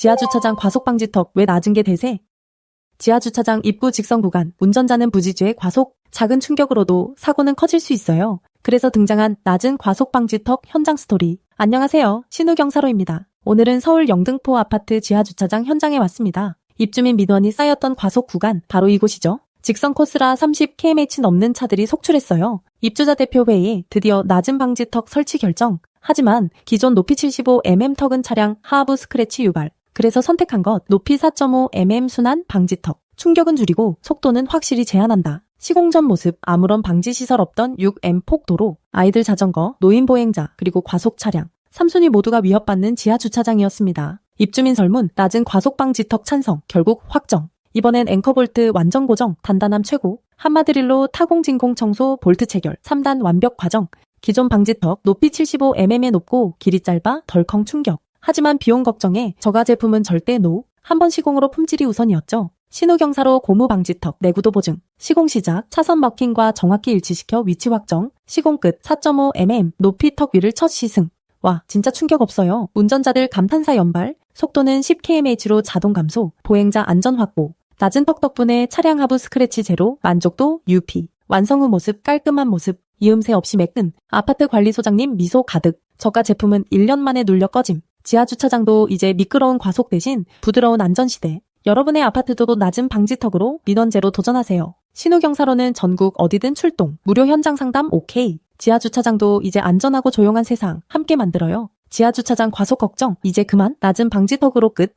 지하주차장 과속방지턱 왜 낮은 게 대세? 지하주차장 입구 직선 구간, 운전자는 부지죄 과속, 작은 충격으로도 사고는 커질 수 있어요. 그래서 등장한 낮은 과속방지턱 현장 스토리. 안녕하세요. 신우경사로입니다. 오늘은 서울 영등포 아파트 지하주차장 현장에 왔습니다. 입주민 민원이 쌓였던 과속 구간, 바로 이곳이죠. 직선 코스라 30kmh 넘는 차들이 속출했어요. 입주자 대표 회의에 드디어 낮은 방지턱 설치 결정. 하지만 기존 높이 75mm 턱은 차량 하부 스크래치 유발. 그래서 선택한 것 높이 4.5mm 순환 방지턱. 충격은 줄이고 속도는 확실히 제한한다. 시공 전 모습 아무런 방지 시설 없던 6M 폭도로 아이들 자전거, 노인 보행자, 그리고 과속 차량. 3순위 모두가 위협받는 지하 주차장이었습니다. 입주민 설문 낮은 과속 방지턱 찬성 결국 확정. 이번엔 앵커볼트 완전 고정 단단함 최고. 한마디릴로 타공 진공 청소 볼트 체결 3단 완벽 과정. 기존 방지턱 높이 75mm에 높고 길이 짧아 덜컹 충격. 하지만 비용 걱정에 저가 제품은 절대 노. 한 번 시공으로 품질이 우선이었죠. 신호경사로 고무 방지턱 내구도 보증. 시공 시작 차선 마킹과 정확히 일치시켜 위치 확정. 시공 끝 4.5mm 높이 턱 위를 첫 시승. 와 진짜 충격 없어요. 운전자들 감탄사 연발. 속도는 10kmh로 자동 감소. 보행자 안전 확보. 낮은 턱 덕분에 차량 하부 스크래치 제로. 만족도 UP. 완성 후 모습 깔끔한 모습. 이음새 없이 매끈. 아파트 관리소장님 미소 가득. 저가 제품은 1년 만에 눌려 꺼짐. 지하 주차장도 이제 미끄러운 과속 대신 부드러운 안전시대. 여러분의 아파트도 낮은 방지턱으로 민원제로 도전하세요. 신호경사로는 전국 어디든 출동. 무료 현장 상담 OK. 지하 주차장도 이제 안전하고 조용한 세상 함께 만들어요. 지하 주차장 과속 걱정 이제 그만 낮은 방지턱으로 끝.